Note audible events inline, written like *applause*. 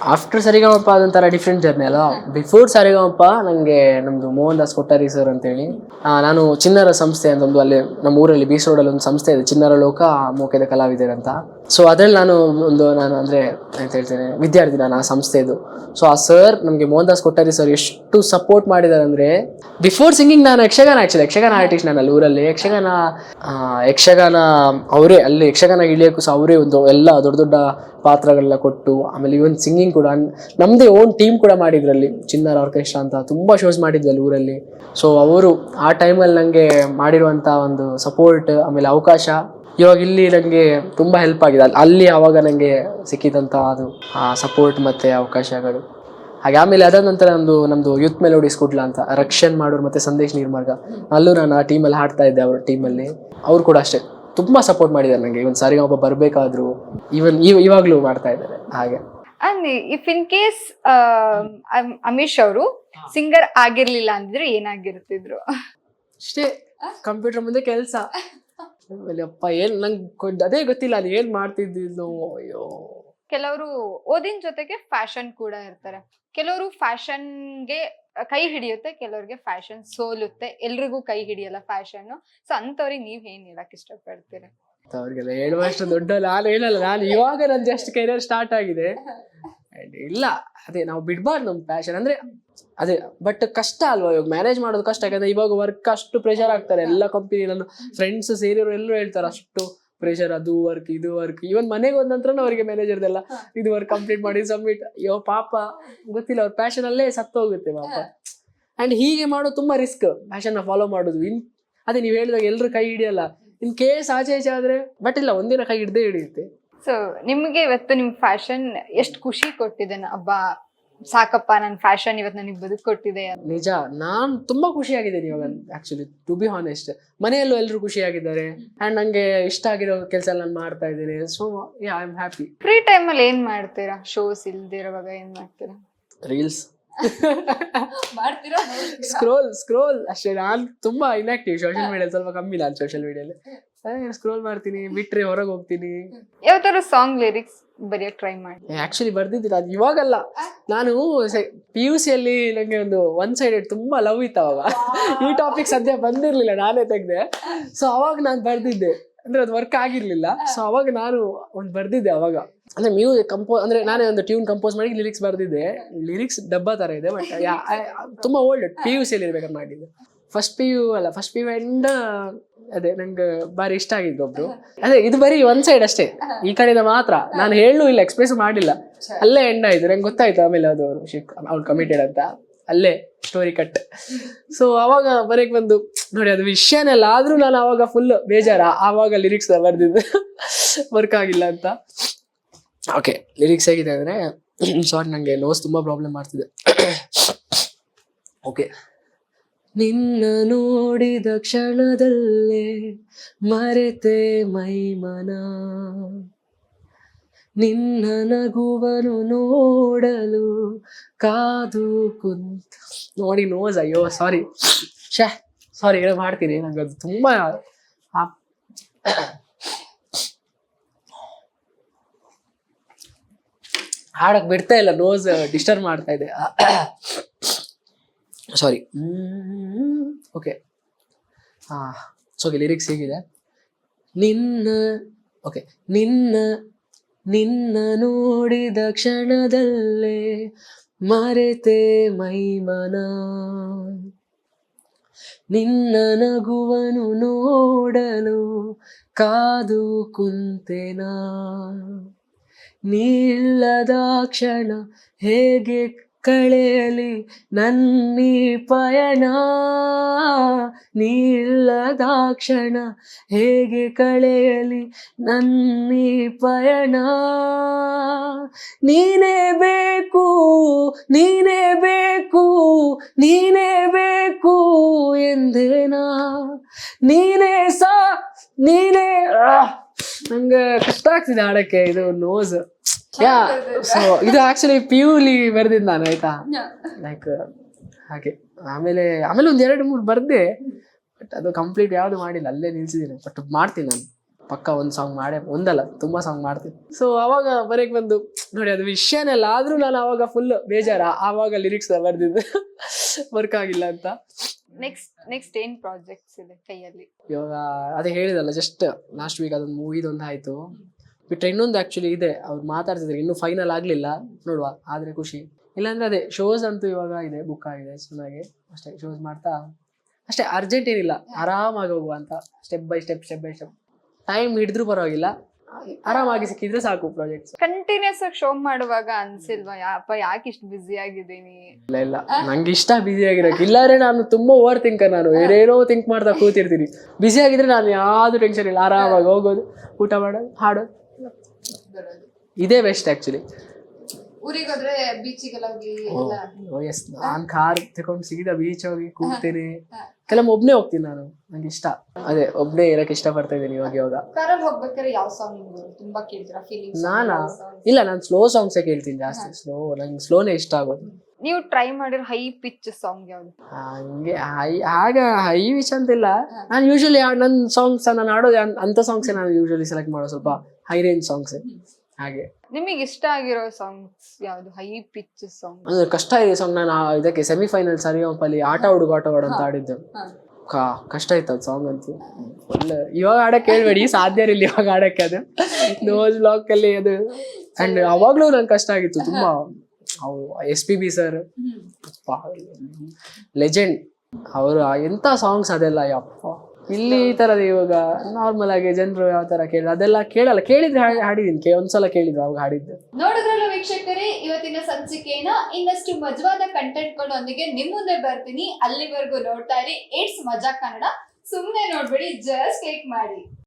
After Sarigamapa ಅದೊಂಥರ different journey ಅಲ್ಲ before Sarigamapa ನನಗೆ ನಮ್ಮದು ಮೋಹನ್ ದಾಸ್ ಕೊಟ್ಟಾರಿ ಸರ್ ಅಂತೇಳಿ ನಾನು ಚಿನ್ನರ ಸಂಸ್ಥೆ ಅಂತ ಒಂದು ಅಲ್ಲಿ ನಮ್ಮ ಊರಲ್ಲಿ ಬೀಸ್ ರೋಡಲ್ಲಿ ಒಂದು ಸಂಸ್ಥೆ ಇದೆ ಚಿನ್ನರ ಲೋಕ ಮೋಕೆದ ಕಲಾವಿದರಂತ. ಸೊ ಅದ್ರಲ್ಲಿ ನಾನು ಒಂದು ನಾನು ಅಂದರೆ ಅಂತ ಹೇಳ್ತೇನೆ, ವಿದ್ಯಾರ್ಥಿ ನಾನು ಆ ಸಂಸ್ಥೆದು. ಸೊ ಆ ಸರ್ ನಮಗೆ ಮೋಹನ್ ದಾಸ್ ಕೊಟ್ಟಾರಿ ಸರ್ ಎಷ್ಟು ಸಪೋರ್ಟ್ ಮಾಡಿದ್ದಾರೆ ಅಂದರೆ ಬಿಫೋರ್ ಸಿಂಗಿಂಗ್ ನಾನು ಯಕ್ಷಗಾನ ಆ್ಯಕ್ಚುಲಿ ಯಕ್ಷಗಾನ ಆರ್ಟಿಸ್ಟ್ ನಾನು ಅಲ್ಲಿ ಊರಲ್ಲಿ. ಯಕ್ಷಗಾನ ಯಕ್ಷಗಾನ ಅವರೇ, ಅಲ್ಲಿ ಯಕ್ಷಗಾನ ಇಳಿಯೋಕ್ಕೂ ಸಹ ಅವರೇ ಒಂದು ಎಲ್ಲ ದೊಡ್ಡ ದೊಡ್ಡ ಪಾತ್ರಗಳೆಲ್ಲ ಕೊಟ್ಟು, ಆಮೇಲೆ ಇವನ್ ಸಿಂಗಿಂಗ್ ಕೂಡ ನಮ್ಮದೇ ಓನ್ ಟೀಮ್ ಕೂಡ ಮಾಡಿದ್ರಲ್ಲಿ. ಚಿನ್ನರ ಆರ್ಕೆಸ್ಟ್ರಾ ಅಂತ ತುಂಬ ಶೋಸ್ ಮಾಡಿದ್ವಿ ಅಲ್ಲಿ ಊರಲ್ಲಿ. ಸೊ ಅವರು ಆ ಟೈಮಲ್ಲಿ ನನಗೆ ಮಾಡಿರುವಂಥ ಒಂದು ಸಪೋರ್ಟ್ ಆಮೇಲೆ ಅವಕಾಶ ಇವಾಗ ಇಲ್ಲಿ ನನಗೆ ತುಂಬ ಹೆಲ್ಪ್ ಆಗಿದೆ. ಅಲ್ಲಿ- ಅಲ್ಲಿ ಆವಾಗ ನನಗೆ ಸಿಕ್ಕಿದಂಥ ಅದು ಆ ಸಪೋರ್ಟ್ ಮತ್ತು ಅವಕಾಶಗಳು. ಹಾಗೆ ಆಮೇಲೆ ಅದಾದ ನಂತರ ನಮ್ಮದು ನಮ್ಮದು ಯೂತ್ ಮೆಲೋಡಿಸ್ ಕುಡ್ಲ ಅಂತ ರಕ್ಷನ್ ಮಾಡೋರು ಮತ್ತು ಸಂದೇಶ್ ನಿರ್ಮಾರ್ಗ. ಅಲ್ಲೂ ನಾನು ಆ ಟೀಮಲ್ಲಿ ಹಾಡ್ತಾ ಇದ್ದೆ ಅವ್ರ ಟೀಮಲ್ಲಿ ಅವ್ರು ಕೂಡ ಅಷ್ಟೇ ತುಂಬ ಸಪೋರ್ಟ್ ಮಾಡಿದ್ದಾರೆ ನನಗೆ ಇವನ್ ಸಾರಿ ಒಬ್ಬ ಬರಬೇಕಾದ್ರು ಇವನ್ ಇವಾಗಲೂ ಮಾಡ್ತಾ ಇದ್ದಾರೆ. ಹಾಗೆ. ಅಂದ್ರೆ ಇಫ್ ಇನ್ ಕೇಸ್ ಅಮಿಶ್ ಅವರು ಸಿಂಗರ್ ಆಗಿರ್ಲಿಲ್ಲ ಅಂದ್ರೆ ಏನಾಗಿರ್ತಿದ್ರು ಅಷ್ಟೇ ಕಂಪ್ಯೂಟರ್ ಮುಂದೆ ಕೆಲಸ. ಆಮೇಲೆ ಅಪ್ಪ ಏನ್ ನಂಗೆ ಅದೇ ಗೊತ್ತಿಲ್ಲ ಅಲ್ಲಿ ಏನ್ ಮಾಡ್ತಿದ್ದಿದ್ದು ಅಯ್ಯೋ. ಕೆಲವರು ಓದಿನ ಜೊತೆಗೆ ಫ್ಯಾಷನ್ ಕೂಡ ಇರ್ತಾರೆ. ಕೆಲವರು ಫ್ಯಾಷನ್ಗೆ ಕೈ ಹಿಡಿಯುತ್ತೆ ಕೆಲವ್ರಿಗೆ ಫ್ಯಾಷನ್ ಸೋಲುತ್ತೆ. ಎಲ್ರಿಗೂ ಕೈ ಹಿಡಿಯಲ್ಲ ಫ್ಯಾಷನ್ ಸೊ ಅಂತವ್ರಿಗೆ ನೀವ್ ಏನ್ ಹೇಳಕ್ ಇಷ್ಟಪಡ್ತೀರಾ? ಅವ್ರಿಗೆಲ್ಲ ಹೇಳುವಷ್ಟು ದೊಡ್ಡ ನಾನು ಹೇಳಲ್ಲ ನಾನು ಇವಾಗ ನನ್ನ ಜಸ್ಟ್ ಕೆರಿಯರ್ ಸ್ಟಾರ್ಟ್ ಆಗಿದೆ. ಇಲ್ಲ. ಅದೇ ನಾವು ಬಿಡ್ಬಾರ್ದು ನಮ್ಮ ಪ್ಯಾಷನ್ ಅಂದ್ರೆ ಅದೇ ಬಟ್ ಕಷ್ಟ ಅಲ್ವಾ ಇವಾಗ? ಮ್ಯಾನೇಜ್ ಮಾಡೋದು ಕಷ್ಟ. ಯಾಕಂದ್ರೆ ಇವಾಗ ವರ್ಕ್ ಅಷ್ಟು ಪ್ರೆಷರ್ ಆಗ್ತಾರೆ. ಎಲ್ಲ ಕಂಪನಿ ನನ್ನ ಫ್ರೆಂಡ್ಸ್ ಸೇರಿರೋ ಎಲ್ಲರೂ ಹೇಳ್ತಾರೆ, ಅಷ್ಟು ಪ್ರೆಷರ್ ಅದು ವರ್ಕ್ ಇದು ವರ್ಕ್ ಇವನ್ ಮನೆಗೆ ಹೋದ ನಂತರ ಅವರಿಗೆ ಮ್ಯಾನೇಜರ್ದೆಲ್ಲ ಇದು ವರ್ಕ್ ಕಂಪ್ಲೀಟ್ ಮಾಡಿ ಸಬ್ಮಿಟ್ ಅಯ್ಯೋ, ಪಾಪ. ಗೊತ್ತಿಲ್ಲ, ಅವ್ರ ಪ್ಯಾಷನ್ ಅಲ್ಲೇ ಸತ್ತೋಗುತ್ತೆ ಪಾಪ. ಅಂಡ್ ಹೀಗೆ ಮಾಡೋದು ತುಂಬಾ ರಿಸ್ಕ್ ಪ್ಯಾಷನ್ ಫಾಲೋ ಮಾಡೋದು. ಇನ್, ಅದೇ ನೀವು ಹೇಳಿದಾಗ ಎಲ್ಲರೂ ಕೈ ಹಿಡಿಯಲ್ಲ. ಇನ್ ಕೇಸ್ ಆಚೆ ಈಚೆ ಆದ್ರೆ ಬಟ್ ಇಲ್ಲ, ಒಂದಿನ ಕೈ ಹಿಡ್ದೇ ಹಿಡಿಯುತ್ತೆ. ಸೊ ನಿಮ್ಗೆ ಇವತ್ತು ನಿಮ್ ಫ್ಯಾಷನ್ ಎಷ್ಟು ಖುಷಿ ಕೊಟ್ಟಿದೆ? ಅಬ್ಬ ಸಾಕಪ್ಪ ನನ್ ಫ್ಯಾಷನ್ ಇವತ್ತು ನನಗೆ ಬದುಕು ಕೊಟ್ಟಿದೆ ನಿಜ ನಾನ್ ತುಂಬಾ ಖುಷಿಯಾಗಿದ್ದೀನಿ ಇವಾಗ ಆಕ್ಚುಲಿ ಟು ಬಿ ಹಾನೆಸ್ಟ್ ಮನೆಯಲ್ಲೂ ಎಲ್ಲರೂ ಖುಷಿಯಾಗಿದ್ದಾರೆ. ಅಂಡ್ ನಂಗೆ ಇಷ್ಟ ಆಗಿರೋ ಕೆಲಸ ನಾನು ಮಾಡ್ತಾ ಇದ್ದೀನಿ. So yeah I am happy free time ಅಲ್ಲಿ ಏನ್ ಮಾಡ್ತೀರಾ? ಶೋಸ್ ಇಲ್ದಿರುವಾಗ ಏನ್ ಮಾಡ್ತೀರಾ? ರೀಲ್ಸ್ *laughs* ಮಾಡ್ತೀರಾ? ಸ್ಕ್ರೋಲ್ ಸ್ಕ್ರೋಲ್ ಅಷ್ಟೇ ನಾನು ತುಂಬಾ ಇನ್ಆಕ್ಟಿವ್ ಸೋಷಿಯಲ್ ಮೀಡಿಯಾ ಸ್ವಲ್ಪ ಕಮ್ಮಿ ನಾನು ಸೋಷಿಯಲ್ ಮೀಡಿಯಲ್ಲಿ ಸ್ಕ್ರೋಲ್ ಮಾಡ್ತೀನಿ ಬಿಟ್ರೆ ಹೊರಗೆ ಹೋಗ್ತೀನಿ. ಯಾವತ್ತಾರು ಸಾಂಗ್ ಲಿರಿಕ್ಸ್ ಬರೆಯಕ್ ಟ್ರೈ ಮಾಡಿ. ಆಕ್ಚುಲಿ ಬರ್ದಿದ್ದಿಲ್ಲ ಅದು ಇವಾಗಲ್ಲ. ನಾನು ಪಿ ಯು ಸಿಯಲ್ಲಿ ನನಗೆ ಒಂದು ಒನ್ ಸೈಡೆಡ್ ತುಂಬಾ ಲವ್ ಇತ್ತು ಅವಾಗ. ಈ ಟಾಪಿಕ್ ಸದ್ಯ ಬಂದಿರಲಿಲ್ಲ ನಾನೇ ತೆಗ್ದೆ. ಸೊ ಅವಾಗ ನಾನು ಬರ್ದಿದ್ದೆ. ಅಂದ್ರೆ ಅದು ವರ್ಕ್ ಆಗಿರ್ಲಿಲ್ಲ. ಸೊ ಅವಾಗ ನಾನು ಒಂದು ಬರ್ದಿದ್ದೆ ಅವಾಗ. ಅಂದ್ರೆ ಮ್ಯೂಸಿಕ್ ಕಂಪೋಸ್ ಅಂದ್ರೆ ನಾನೇ ಒಂದು ಟ್ಯೂನ್ ಕಂಪೋಸ್ ಮಾಡಿ ಲಿರಿಕ್ಸ್ ಬರ್ದಿದ್ದೆ. ಲಿರಿಕ್ಸ್ ಡಬ್ಬಾ ತರ ಇದೆ ಬಟ್ ತುಂಬಾ ಓಲ್ಡ್ ಪಿ ಯು ಸಿಯಲ್ಲಿ ಇರ್ಬೇಕಾದ್ರೆ ಮಾಡಿದ್ದು. ಫಸ್ಟ್ ಪಿ ಯು ಅಲ್ಲ ಫಸ್ಟ್ ಪಿ ಯು ಎಂಡ್ ಅದೇ ನಂಗೆ ಬಾರಿ ಇಷ್ಟ ಆಗಿದ್ದು ಒಬ್ರು. ಅದೇ ಇದು ಬರೀ ಒನ್ ಸೈಡ್ ಅಷ್ಟೇ. ಈ ಕಡೆಯಿಂದ ಮಾತ್ರ. ನಾನು ಹೇಳು ಇಲ್ಲ ಎಕ್ಸ್ಪ್ರೆಸ್ ಮಾಡಿಲ್ಲ. ಅಲ್ಲೇ ಎಂಡ್ ಆಯ್ತು. ನಂಗೆ ಗೊತ್ತಾಯ್ತು ಆಮೇಲೆ ಅದು ಅವರು ಅವ್ರು ಕಮಿಟೆಡ್ ಅಂತ. ಅಲ್ಲೇ ಸ್ಟೋರಿ ಕಟ್ ಸೊ ಅವಾಗ ಬರೀಕ್ ಬಂದು, ನೋಡಿ, ಅದು ವಿಷಯನೆಲ್ಲ ಆದ್ರೂ ನಾನು ಅವಾಗ ಫುಲ್ ಬೇಜಾರ. ಆವಾಗ ಲಿರಿಕ್ಸ್ ಬರ್ದಿದ್ದು. ವರ್ಕ್ ಆಗಿಲ್ಲ ಅಂತ. ಓಕೆ ಲಿರಿಕ್ಸ್ ಹೇಗಿದೆ ಅಂದ್ರೆ ಸಾರಿ ನಂಗೆ ನೋಸ್ ತುಂಬಾ ಪ್ರಾಬ್ಲಮ್ ಮಾಡ್ತಿದೆ. ಓಕೆ ನಿನ್ನ ನೋಡಿದ ಕ್ಷಣದಲ್ಲೇ ಮರೆತೆ ಮೈಮನ ನಿನ್ನ ನಗುವನು ನೋಡಲು ಕಾದು ಕುಂತ. ನೋಡಿ ನೋಸ್ ಅಯ್ಯೋ ಸಾರಿ ಶೇ ಸಾರಿ ಏನೋ ಮಾಡ್ತೀನಿ. ನಂಗೆ ಅದು ತುಂಬಾ ಹಾಡಕ್ ಬಿಡ್ತಾ ಇಲ್ಲ ನೋಸ್ ಡಿಸ್ಟರ್ಬ್ ಮಾಡ್ತಾ ಇದೆ. ಸಾರಿ ಓಕೆ ಹಾಂ ಸೊ ಲಿರಿಕ್ಸ್ ಹೇಗಿದೆ. ನಿನ್ನ ಓಕೆ ನಿನ್ನ ನಿನ್ನ ನೋಡಿದ ಕ್ಷಣದಲ್ಲೇ ಮರೆತೆ ಮೈಮನ ನಿನ್ನ ನಗುವನು ನೋಡಲು ಕಾದು ಕುಂತೆನಾ. ನೀಲ್ಲದ ಕ್ಷಣ ಹೇಗೆ ಕಳೆಯಲಿ ನನ್ನಿ ಪಯಣ ನೀಲ್ಲದ ಕ್ಷಣ ಹೇಗೆ ಕಳೆಯಲಿ ನನ್ನಿ ಪಯಣ ನೀನೇ ಬೇಕು ನೀನೇ ಬೇಕು ನೀನೇ ಬೇಕು ಎಂದೇನಾ ನೀನೇ ಸಾ, ನೀನೇ! ನಂಗೆ ಕಷ್ಟ ಆಗ್ತಿದೆ ಆಡಕ್ಕೆ ಇದು ನೋಸ್ ಯಾ ಸೊ ಇದು. ಆಕ್ಚುಲಿ ಪ್ಯೂಲಿ ಬರ್ದಿದ್ದು ನಾನು ಆಯ್ತಾ? ಲೈಕ್ ಹಾಗೆ. ಆಮೇಲೆ ಆಮೇಲೆ ಒಂದ್ ಎರಡು ಮೂರು ಬರ್ದೆ ಬಟ್ ಅದು ಕಂಪ್ಲೀಟ್ ಯಾವ್ದು ಮಾಡಿಲ್ಲ ಅಲ್ಲೇ ನಿಲ್ಸಿದ್ದೀನಿ. ಬಟ್ ಮಾಡ್ತೀನಿ ನಾನು. ಪಕ್ಕ ಒಂದು ಸಾಂಗ್ ಮಾಡೇ ಒಂದಲ್ಲ ತುಂಬಾ ಸಾಂಗ್ ಮಾಡ್ತೀನಿ. ಸೊ ಅವಾಗ ಬರೆಯಕ್ ಬಂದು ನೋಡಿ ಅದು ವಿಷಯನೆಲ್ಲ ಆದ್ರೂ ನಾನು ಅವಾಗ ಫುಲ್ ಬೇಜಾರ. ಆವಾಗ ಲಿರಿಕ್ಸ್ ಬರ್ದಿದ್ದು. *laughs* ವರ್ಕ್ ಆಗಿಲ್ಲ ಅಂತ. ನೆಕ್ಸ್ಟ್ ನೆಕ್ಸ್ಟ್ ಏನ್ ಪ್ರಾಜೆಕ್ಟ್ಸ್ ಇದೆ ಕೈಯಲ್ಲಿ. ಇವಾಗ ಅದೇ ಹೇಳಿದಲ್ಲ ಜಸ್ಟ್ ಲಾಸ್ಟ್ ವೀಕ್ ಅದೊಂದು ಮೂವಿದೊಂದು ಆಯ್ತು. ಬಿಟ್ಟರೆ ಇನ್ನೊಂದು ಆ್ಯಕ್ಚುಲಿ ಇದೆ, ಅವ್ರು ಮಾತಾಡ್ತಿದ್ರು, ಇನ್ನೂ ಫೈನಲ್ ಆಗಲಿಲ್ಲ, ನೋಡುವ, ಆದರೆ ಖುಷಿ. ಇಲ್ಲಾಂದ್ರೆ ಅದೇ ಶೋಸ್ ಅಂತೂ ಇವಾಗ ಇದೆ ಬುಕ್ ಆಗಿದೆ, ಚೆನ್ನಾಗಿ. ಅಷ್ಟೇ ಶೋಸ್ ಮಾಡ್ತಾ, ಅಷ್ಟೇ ಅರ್ಜೆಂಟ್ ಏನಿಲ್ಲ, ಆರಾಮಾಗಿ ಹೋಗುವ ಅಂತ step by step step by step time ಹಿಡಿದ್ರೂ ಪರವಾಗಿಲ್ಲ ಆರಾಮಾಗಿ ಸಿಕ್ಕಿದ್ರೆ ಸಾಕು ಪ್ರಾಜೆಕ್ಟ್ಸ್ ಕಂಟಿನ್ಯೂಸ್ ಆಗಿ ಶೋ ಮಾಡುವಾಗ ಅನ್ಸಿಲ್ವಾ? ಯಾಪ ಯಾಕೆ ಇಷ್ಟು ಬ್ಯುಸಿ ಆಗಿದ್ದೀನಿ? ಇಲ್ಲ ಇಲ್ಲ. ನಂಗೆ ಇಷ್ಟ ಬ್ಯುಸಿ ಆಗಿರೋಕೆ. ಇಲ್ಲಾಂದ್ರೆ ನಾನು ತುಂಬಾ ಓವರ್ ಥಿಂಕರ್ ನಾನು ಏನೇನೋ ಥಿಂಕ್ ಮಾಡ್ತಾ ಕೂತಿರ್ತೀನಿ. ಬ್ಯುಸಿ ಆಗಿದ್ರೆ ನಾನು ಯಾವ್ದು ಟೆನ್ಷನ್ ಇಲ್ಲ. ಆರಾಮಾಗಿ ಹೋಗೋದು ಊಟ ಮಾಡೋದು ಹಾಡೋದು. ಇದೇ ಬೆಸ್ಟ್ ಆ್ಯಕ್ಚುಲಿ ಊರಿಗೆ ಹೋದ್ರೆ ಬೀಚಿಗೆಲ್ಲ ಹೋಗಿ ಎಸ್ ನಾನು ಕಾರ್ ತಗೊಂಡು ಸೀದಾ ಬೀಚ್ ಹೋಗಿ ಕೂಗ್ತೀನಿ. ಕೆಲವೊಮ್ಮೆ ಒಬ್ನೇ ಹೋಗ್ತೀನಿ ನಾನು. ನಂಗೆ ಇಷ್ಟ. ಅದೇ ಒಬ್ನೇ ಇರಕ್ಕೆ ಇಷ್ಟಪಡ್ತಾ ಇದ್ದೀನಿ ಇವಾಗ ಇವಾಗ ಕಾರಲ್ಲಿ ಹೋಗ್ಬೇಕಾದ್ರೆ ಯಾವ ಸಾಂಗ್ ತುಂಬಾ ಕೇಳ್ತೀರಾ? ಫೀಲಿಂಗ್ಸ್ ನಾನಾ? ಇಲ್ಲ ನಾನು ಸ್ಲೋ ಸಾಂಗ್ಸ್ ಕೇಳ್ತೀನಿ ಜಾಸ್ತಿ. ಸ್ಲೋ ನಂಗೆ ಸ್ಲೋನೇ ಇಷ್ಟ ಆಗೋದು. ನೀವು ಟ್ರೈ ಮಾಡಿರೋ ಹೈ ಪಿಚ್ ಸಾಂಗ್ ಯಾವ್ದು? ಹಂಗೆ ಹೈ ಆಗ ಹೈ. ವಿಚ್ ಅಂತಿಲ್ಲ ನಾನು ಯೂಶಲಿ ನನ್ನ ಸಾಂಗ್ಸ್ ನಾನು ಆಡೋದು ಅಂತ ಸಾಂಗ್ಸ್ ನಾನು ಯೂಶಲಿ ಸೆಲೆಕ್ಟ್ ಮಾಡೋ ಸ್ವಲ್ಪ ಹೈ ರೇಂಜ್ ಸಾಂಗ್ಸ್ ಹಾಗೆ. ನಿಮಗೆ ಇಷ್ಟ ಆಗಿರೋ ಸಾಂಗ್ಸ್ ಯಾವುದು? ಹೈ ಪಿಚ್ ಸಾಂಗ್ ಅಂದ್ರೆ ಕಷ್ಟ ಇದೆ ಸಾಂಗ್ ನಾನು ಆ ಇದಕ್ಕೆ ಸೆಮಿಫೈನಲ್ ಸರಿಗಮಪಲ್ಲಿ ಆಟ ಹುಡುಗ ಆಟ ಹೊಡ ಅಂತ ಆಡಿದ್ದು. ಕಾ ಕಷ್ಟ ಆಯ್ತು ಅದು ಸಾಂಗ್ ಅಂತೂ. ಒಳ್ಳೆ ಇವಾಗ ಆಡಕ್ಕೆ ಹೇಳ್ಬೇಡಿ ಸಾಧ್ಯ ಇರಲಿಲ್ಲ ಇವಾಗ ಆಡಕ್ಕೆ ಅದು. ನೋಸ್ ಬ್ಲಾಕ್ ಅಲ್ಲಿ ಅದು. ಅಂಡ್ ಅವಾಗ್ಲೂ ನಂಗೆ ಕಷ್ಟ ಆಗಿತ್ತು ತುಂಬಾ. ಅವು S P B sir legend ಅವರು ಎಂತ ಸಾಂಗ್ಸ್ ಅದೆಲ್ಲ ಯಪ್ಪ. ಇಲ್ಲಿ ಈ ತರದ ಇವಾಗ ನಾರ್ಮಲ್ ಆಗಿ ಜನರು ಯಾವ ತರ ಕೇಳಿ ಅದೆಲ್ಲ ಕೇಳಲ್ಲ. ಕೇಳಿದ್ರೆ ಹಾಡ್- ಹಾಡಿದೀನಿ ಒಂದ್ಸಲ ಕೇಳಿದ್ರು ಅವಾಗ ಹಾಡಿದ್ದೆ. ನೋಡಿದ್ರಲ್ಲ ವೀಕ್ಷಕರೇ, ಇವತ್ತಿನ ಸಂಚಿಕೆನ ಇನ್ನಷ್ಟು ಮಜವಾದ ಕಂಟೆಂಟ್ ಗಳೊಂದಿಗೆ ನಿಮ್ ಮುಂದೆ ಬರ್ತೀನಿ. ಅಲ್ಲಿವರೆಗೂ ನೋಡ್ತಾ ಇರಿ. ಇಟ್ಸ್ ಮಜಾ ಕನ್ನಡ. ಸುಮ್ನೆ ನೋಡ್ಬೇಡಿ. ಜಸ್ಟ್ ಕ್ಲಿಕ್ ಮಾಡಿ.